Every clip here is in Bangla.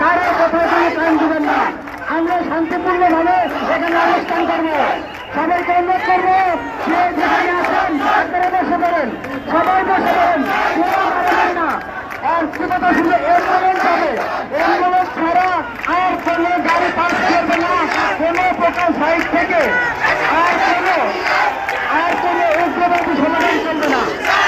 তারা কোথাও কোনো টাইম দিবেন না। আমরা শান্তিপূর্ণভাবে এখানে অনুষ্ঠান করব। সবাইকে অনুরোধ করব সে যেখানে আছেন আপনারা বসে পড়েন। সবাই বসে পড়েন না। আর কি কথা শুনলে অ্যাম্বুলেন্স হবে। অ্যাম্বুলেন্স ছাড়া আর কোনো গাড়ি পাস করবে না, কোনো প্রকার সাইড থেকে। আর কোনো আর কোনো উগ্রবাদী সমাধান চলবে না।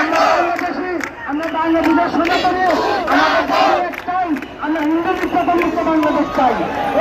আমরা বাংলাদেশি, আমরা বাংলাদেশের সনাতনে Fernando Sainz.